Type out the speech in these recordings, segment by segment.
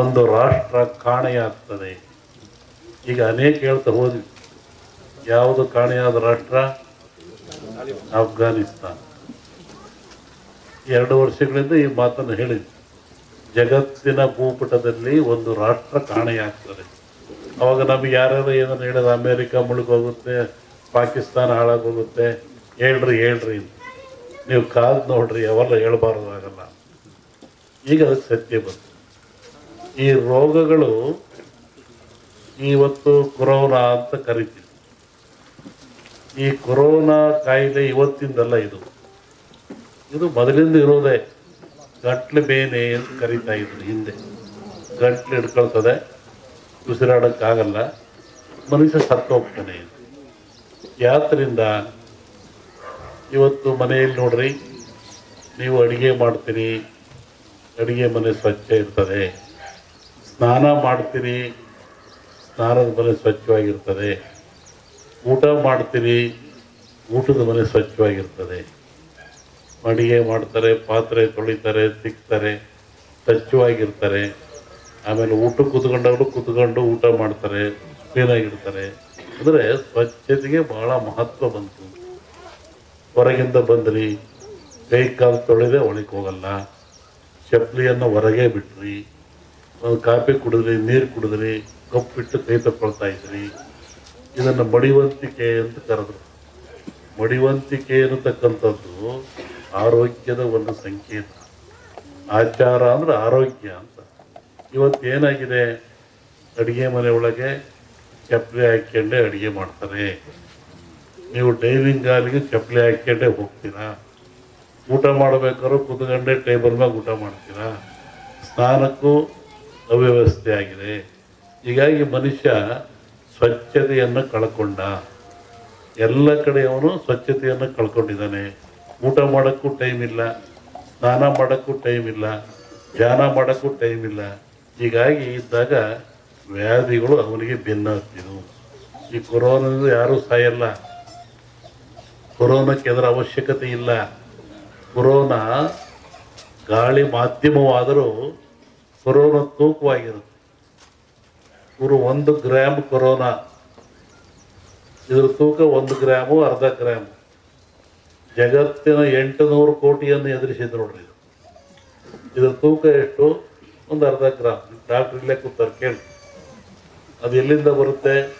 ಒಂದು ರಾಷ್ಟ್ರ ಕಾಣೆಯಾಗ್ತದೆ. ಈಗ ಅನೇಕ ಹೇಳ್ತಾ ಹೋದ್ವಿ. ಯಾವುದು ಕಾಣೆಯಾದ ರಾಷ್ಟ್ರ? ಅಫ್ಘಾನಿಸ್ತಾನ ಎರಡು ವರ್ಷಗಳಿಂದ ಈ ಮಾತನ್ನು ಹೇಳಿದ್ವಿ. ಜಗತ್ತಿನ ಭೂಪಟದಲ್ಲಿ ಒಂದು ರಾಷ್ಟ್ರ ಕಾಣೆಯಾಗ್ತದೆ. ಅವಾಗ ನಮಗೆ ಯಾರ್ಯಾರು ಏನನ್ನು ಹೇಳಿದ ಅಮೇರಿಕ ಮುಳುಗೋಗುತ್ತೆ, ಪಾಕಿಸ್ತಾನ ಹಾಳಾಗೋಗುತ್ತೆ. ಹೇಳ್ರಿ ಹೇಳ್ರಿ ನೀವು ಕಾದು ನೋಡ್ರಿ ಅವೆಲ್ಲ ಹೇಳ್ಬಾರ್ದಾಗಲ್ಲ ಈಗ ಅದಕ್ಕೆ ಸತ್ಯ ಬಂತು. ಈ ರೋಗಗಳು ಇವತ್ತು ಕೊರೋನಾ ಅಂತ ಕರಿತೀವಿ. ಈ ಕೊರೋನಾ ಕಾಯಿಲೆ ಇವತ್ತಿಂದಲ್ಲ ಇದು. ಇದು ಮೊದಲಿಂದ ಇರೋದೇ ಗಂಟ್ಲು ಬೇನೆ ಅಂತ ಕರಿತಾ ಇದ್ರು ಹಿಂದೆ. ಗಂಟ್ಲು ಹಿಡ್ಕೊಳ್ತದೆ, ಉಸಿರಾಡೋಕ್ಕಾಗಲ್ಲ, ಮನುಷ್ಯ ಸತ್ತೋಗ್ತಾನೆ ಯಾತ್ರಿಂದ ಇವತ್ತು ಮನೆಯಲ್ಲಿ ನೋಡ್ರಿ, ನೀವು ಅಡುಗೆ ಮಾಡ್ತೀರಿ, ಅಡುಗೆ ಮನೆ ಸ್ವಚ್ಛ ಇರ್ತದೆ. ಸ್ನಾನ ಮಾಡ್ತೀರಿ ಸ್ನಾನದ ಮನೆ ಸ್ವಚ್ಛವಾಗಿರ್ತದೆ. ಊಟ ಮಾಡ್ತೀರಿ ಊಟದ ಮನೆ ಸ್ವಚ್ಛವಾಗಿರ್ತದೆ. ಅಡಿಗೆ ಮಾಡ್ತಾರೆ, ಪಾತ್ರೆ ತೊಳಿತಾರೆ, ತಿಕ್ತಾರೆ, ಸ್ವಚ್ಛವಾಗಿರ್ತಾರೆ. ಆಮೇಲೆ ಊಟ ಕೂತ್ಕೊಂಡವರು ಕೂತ್ಕೊಂಡು ಊಟ ಮಾಡ್ತಾರೆ, ಕ್ಲೀನಾಗಿರ್ತಾರೆ. ಅಂದರೆ ಸ್ವಚ್ಛತೆಗೆ ಬಹಳ ಮಹತ್ವ ಬಂತು. ಹೊರಗಿಂದ ಬಂದ್ರಿ, ಕೈ ಕಾಲು ತೊಳೆದೇ ಒಳಗೆ ಹೋಗಲ್ಲ. ಚಪ್ಪಲಿಯನ್ನು ಹೊರಗೆ ಬಿಟ್ರಿ. ಕಾಫಿ ಕುಡಿದ್ರಿ, ನೀರು ಕುಡಿದ್ರಿ ಕಪ್ಪಿಟ್ಟು ಕೈ ತಗೊಳ್ತಾ ಇದ್ರಿ ಇದನ್ನು ಮಡಿವಂತಿಕೆ ಅಂತ ಕರೆದ್ರು. ಮಡಿವಂತಿಕೆ ಅನ್ನತಕ್ಕಂಥದ್ದು ಆರೋಗ್ಯದ ಒಂದು ಸಂಕೇತ. ಆಚಾರ ಅಂದ್ರೆ ಆರೋಗ್ಯ ಅಂತ. ಇವತ್ತು ಏನಾಗಿದೆ? ಅಡುಗೆ ಮನೆ ಒಳಗೆ ಚಪ್ಪಲಿ ಹಾಕ್ಕೊಂಡೆ ಅಡುಗೆ ಮಾಡ್ತಾರೆ. ನೀವು ಡೈನಿಂಗ್ ಹಾಲಿಗೆ ಚಪ್ಪಲಿ ಹಾಕ್ಕೊಂಡೆ ಹೋಗ್ತೀರಾ? ಊಟ ಮಾಡಬೇಕಾದ್ರೂ ಕುತ್ಕೊಂಡೆ ಟೇಬಲ್ ಮ್ಯಾಗ ಊಟ ಮಾಡ್ತೀರಾ? ಸ್ನಾನಕ್ಕೂ ಅವ್ಯವಸ್ಥೆ ಆಗಿದೆ ಹೀಗಾಗಿ ಮನುಷ್ಯ ಸ್ವಚ್ಛತೆಯನ್ನು ಕಳ್ಕೊಂಡ. ಎಲ್ಲ ಕಡೆ ಅವನು ಸ್ವಚ್ಛತೆಯನ್ನು ಕಳ್ಕೊಂಡಿದ್ದಾನೆ. ಊಟ ಮಾಡೋಕ್ಕೂ ಟೈಮ್ ಇಲ್ಲ, ಸ್ನಾನ ಮಾಡೋಕ್ಕೂ ಟೈಮ್ ಇಲ್ಲ, ಧ್ಯಾನ ಮಾಡೋಕ್ಕೂ ಟೈಮ್ ಇಲ್ಲ. ಹೀಗಾಗಿ ಇದ್ದಾಗ ವ್ಯಾಧಿಗಳು ಅವನಿಗೆ ಹತ್ತಿದ್ವು ಈ ಕೊರೋನಾದಿಂದ ಯಾರೂ ಸಾಯಲ್ಲ. ಕೊರೋನಾಕ್ಕೆ ಅದರ ಅವಶ್ಯಕತೆ ಇಲ್ಲ. ಕೊರೋನಾ ಗಾಳಿ ಮಾಧ್ಯಮವಾದರೂ ಕೊರೋನಾ ತೂಕವಾಗಿರುತ್ತೆ. ಇವರು ಒಂದು ಗ್ರಾಮ್ ಕೊರೋನಾ. ಇದ್ರ ತೂಕ ಒಂದು ಗ್ರಾಮು, ಅರ್ಧ ಗ್ರಾಮ್. ಜಗತ್ತಿನ ಎಂಟು ನೂರು ಕೋಟಿಯನ್ನು ಎದುರಿಸಿದ್ರು ನೋಡ್ರಿ ಇದು. ಇದ್ರ ತೂಕ ಎಷ್ಟು? ಒಂದು ಅರ್ಧ ಗ್ರಾಮ್. ಡಾಕ್ಟ್ರ್ ಇಲ್ಲೇ ಕೂತಾರೆ, ಕೇಳಿ. ಅದು ಎಲ್ಲಿಂದ ಬರುತ್ತೆ?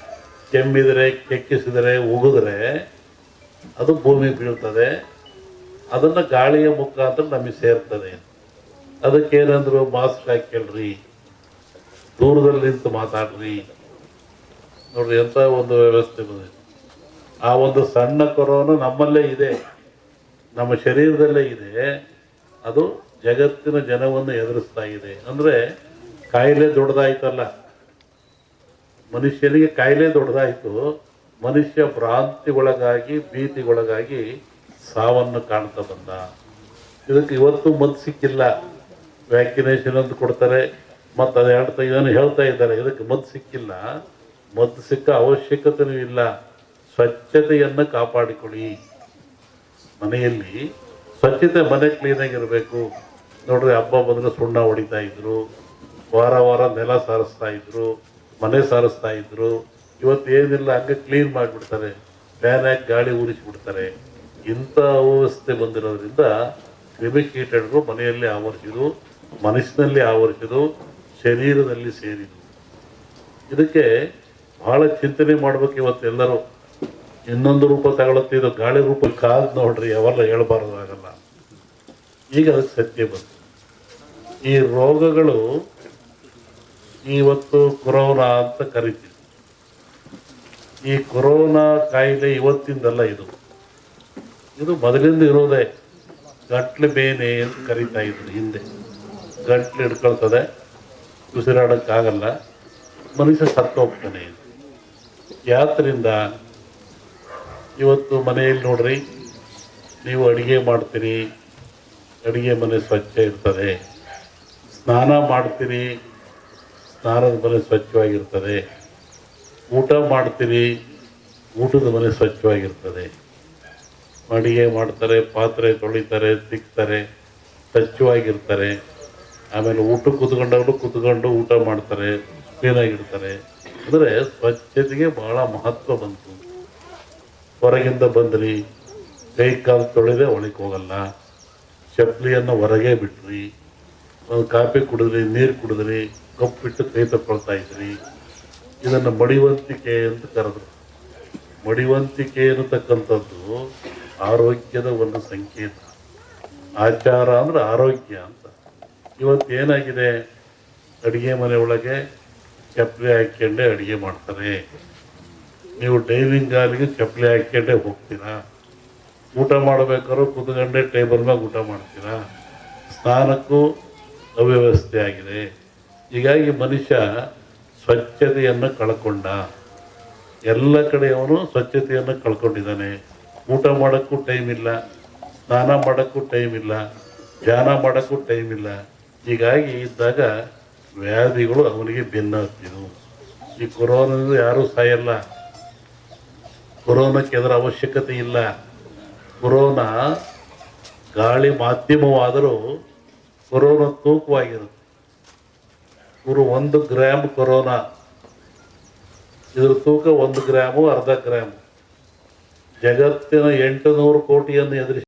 ಕೆಮ್ಮಿದರೆ, ಕೆಕ್ಕಿಸಿದರೆ, ಉಗಿದ್ರೆ ಅದು ಭೂಮಿಗೆ ಬೀಳ್ತದೆ. ಅದನ್ನು ಗಾಳಿಯ ಮುಖಾಂತರ ನಮಗೆ ಸೇರ್ತದೆ ಅದಕ್ಕೇನಂದ್ರು ಮಾಸ್ಕ್ ಹಾಕೇಳ್ರಿ ದೂರದಲ್ಲಿ ನಿಂತು ಮಾತಾಡ್ರಿ. ನೋಡ್ರಿ ಎಂಥ ಒಂದು ವ್ಯವಸ್ಥೆ ಬಂದಿದೆ. ಆ ಒಂದು ಸಣ್ಣ ಕೊರೋನಾ ನಮ್ಮಲ್ಲೇ ಇದೆ. ನಮ್ಮ ಶರೀರದಲ್ಲೇ ಇದೆ. ಅದು ಜಗತ್ತಿನ ಜನವನ್ನು ಎದುರಿಸ್ತಾ ಇದೆ. ಅಂದರೆ ಕಾಯಿಲೆ ದೊಡ್ಡದಾಯ್ತಲ್ಲ. ಮನುಷ್ಯನಿಗೆ ಕಾಯಿಲೆ ದೊಡ್ಡದಾಯಿತು. ಮನುಷ್ಯ ಭ್ರಾಂತಿಗೊಳಗಾಗಿ, ಭೀತಿಗೊಳಗಾಗಿ ಸಾವನ್ನು ಕಾಣ್ತಾ ಬಂದ. ಇದಕ್ಕೆ ಇವತ್ತು ಮದ್ದು ಸಿಕ್ಕಿಲ್ಲ. ವ್ಯಾಕ್ಸಿನೇಷನ್ ಅಂತ ಕೊಡ್ತಾರೆ, ಮತ್ತು ಅದು ಹೇಳ್ತಾ ಇದನ್ನು ಹೇಳ್ತಾ ಇದ್ದಾರೆ. ಇದಕ್ಕೆ ಮದ್ದು ಸಿಕ್ಕಿಲ್ಲ. ಮದ್ದು ಸಿಕ್ಕ ಅವಶ್ಯಕತೆಯೂ ಇಲ್ಲ. ಸ್ವಚ್ಛತೆಯನ್ನು ಕಾಪಾಡಿಕೊಳ್ಳಿ. ಮನೆಯಲ್ಲಿ ಸ್ವಚ್ಛತೆ ಮನೆ ಕ್ಲೀನಾಗಿರಬೇಕು ನೋಡ್ರಿ ಹಬ್ಬ ಬಂದರೆ ಸುಣ್ಣ ಹೊಡಿತಾ ಇದ್ರು, ವಾರ ವಾರ ನೆಲ ಸಾರಿಸ್ತಾ ಇದ್ರು, ಮನೆ ಸಾರಿಸ್ತಾ ಇದ್ರು. ಇವತ್ತು ಏನಿಲ್ಲ, ಹಂಗೆ ಕ್ಲೀನ್ ಮಾಡಿಬಿಡ್ತಾರೆ. ಫ್ಯಾನ್ ಹಾಕಿ ಗಾಳಿ ಉರಿಸಿಬಿಡ್ತಾರೆ ಇಂಥ ವ್ಯವಸ್ಥೆ ಬಂದಿರೋದ್ರಿಂದ ಕ್ರಿಮಿಕೀಟಗಳು ಮನೆಯಲ್ಲಿ ಆವರಿಸಿದು ಮನಸ್ಸಿನಲ್ಲಿ ಆವರಿಸಿದು ಶರೀರದಲ್ಲಿ ಸೇರಿದು ಇದಕ್ಕೆ ಬಹಳ ಚಿಂತನೆ ಮಾಡ್ಬೇಕು ಇವತ್ತು ಎಲ್ಲರೂ. ಇನ್ನೊಂದು ರೂಪ ತಗೊಳುತ್ತೆ ಇದು ಗಾಳಿ ರೂಪ ಕಾದ್ ನೋಡ್ರಿ ಅವೆಲ್ಲ ಆಗಲ್ಲ ಈಗ ಅದಕ್ಕೆ ಸತ್ಯ ಬಂತು. ಈ ರೋಗಗಳು ಇವತ್ತು ಕೊರೋನಾ ಅಂತ ಕರಿತೀವಿ. ಈ ಕೊರೋನಾ ಕಾಯಿಲೆ ಇವತ್ತಿಂದಲ್ಲ ಇದು. ಇದು ಮೊದಲಿಂದ ಇರೋದೇ ಗಟ್ಲೆ ಬೇನೆ ಅಂತ ಕರಿತಾ ಇದ್ರು ಹಿಂದೆ. ಗಂಟ್ಲು ಹಿಡ್ಕೊಳ್ತದೆ, ಉಸಿರಾಡೋಕ್ಕಾಗಲ್ಲ. ಮನುಷ್ಯ ಸತ್ತೋಗ್ತಾನೆ. ಯಾತ್ರಿಂದ ಇವತ್ತು ಮನೆಯಲ್ಲಿ ನೋಡ್ರಿ, ನೀವು ಅಡುಗೆ ಮಾಡ್ತೀರಿ, ಅಡುಗೆ ಮನೆ ಸ್ವಚ್ಛ ಇರ್ತದೆ. ಸ್ನಾನ ಮಾಡ್ತೀರಿ, ಸ್ನಾನದ ಮನೆ ಸ್ವಚ್ಛವಾಗಿರ್ತದೆ. ಊಟ ಮಾಡ್ತೀರಿ, ಊಟದ ಮನೆ ಸ್ವಚ್ಛವಾಗಿರ್ತದೆ. ಅಡುಗೆ ಮಾಡ್ತಾರೆ, ಪಾತ್ರೆ ತೊಳಿತಾರೆ, ತಿಕ್ತಾರೆ, ಸ್ವಚ್ಛವಾಗಿರ್ತಾರೆ. ಆಮೇಲೆ ಊಟ ಕೂತ್ಕೊಂಡವರು ಕೂತ್ಕೊಂಡು ಊಟ ಮಾಡ್ತಾರೆ, ಕ್ಲೀನಾಗಿರ್ತಾರೆ. ಅಂದರೆ ಸ್ವಚ್ಛತೆಗೆ ಬಹಳ ಮಹತ್ವ ಬಂತು. ಹೊರಗಿಂದ ಬಂದ್ರಿ, ಕೈ ಕಾಲು ತೊಳೆದೇ ಒಳಗೆ ಹೋಗಲ್ಲ. ಚಪ್ಪಲಿಯನ್ನು ಹೊರಗೆ ಬಿಟ್ರಿ, ಒಂದು ಕಾಫಿ ಕುಡಿದ್ರಿ, ನೀರು ಕುಡಿದ್ರಿ ಕಪ್ಪಿಟ್ಟು ಕೈ ತಗೊಳ್ತಾ ಇದ್ರಿ. ಇದನ್ನು ಮಡಿವಂತಿಕೆ ಅಂತ ಕರೆದ್ರು. ಮಡಿವಂತಿಕೆ ಅನ್ನತಕ್ಕಂಥದ್ದು ಆರೋಗ್ಯದ ಒಂದು ಸಂಕೇತ. ಆಚಾರ ಅಂದ್ರೆ ಆರೋಗ್ಯ ಅಂತ. ಇವತ್ತು ಏನಾಗಿದೆ? ಅಡುಗೆ ಮನೆ ಒಳಗೆ ಚಪ್ಪಲಿ ಹಾಕ್ಕೊಂಡೆ ಅಡುಗೆ ಮಾಡ್ತಾರೆ. ನೀವು ಡೈನಿಂಗ್ ಹಾಲಿಗೆ ಚಪ್ಪಲಿ ಹಾಕ್ಕೊಂಡೆ ಹೋಗ್ತೀರಾ? ಊಟ ಮಾಡಬೇಕಾದ್ರೂ ಕುತ್ಕೊಂಡೆ ಟೇಬಲ್ ಮ್ಯಾಗ ಊಟ ಮಾಡ್ತೀರಾ? ಸ್ನಾನಕ್ಕೂ ಅವ್ಯವಸ್ಥೆ ಆಗಿದೆ. ಹೀಗಾಗಿ ಮನುಷ್ಯ ಸ್ವಚ್ಛತೆಯನ್ನು ಕಳ್ಕೊಂಡ. ಎಲ್ಲ ಕಡೆ ಅವನು ಸ್ವಚ್ಛತೆಯನ್ನು ಕಳ್ಕೊಂಡಿದ್ದಾನೆ. ಊಟ ಮಾಡೋಕ್ಕೂ ಟೈಮ್ ಇಲ್ಲ, ಸ್ನಾನ ಮಾಡೋಕ್ಕೂ ಟೈಮ್ ಇಲ್ಲ, ಧ್ಯಾನ ಮಾಡೋಕ್ಕೂ ಟೈಮ್ ಇಲ್ಲ. ಹೀಗಾಗಿ ಇದ್ದಾಗ ವ್ಯಾಧಿಗಳು ಅವನಿಗೆ ಭಿನ್ನಾಗ್ತಿದ್ವು ಈ ಕೊರೋನಾದಿಂದ ಯಾರೂ ಸಾಯಲ್ಲ. ಕೊರೋನಾಕ್ಕೆ ಅದರ ಅವಶ್ಯಕತೆ ಇಲ್ಲ. ಕೊರೋನಾ ಗಾಳಿ ಮಾಧ್ಯಮವಾದರೂ ಕೊರೋನಾ ತೂಕವಾಗಿರುತ್ತೆ. ಇವರು ಒಂದು ಗ್ರಾಮ್ ಕೊರೋನಾ. ಇದರ ತೂಕ ಒಂದು ಗ್ರಾಮು, ಅರ್ಧ ಗ್ರಾಮು. ಜಗತ್ತಿನ ಎಂಟು ನೂರು ಕೋಟಿಯನ್ನು ಎದುರಿಸಿ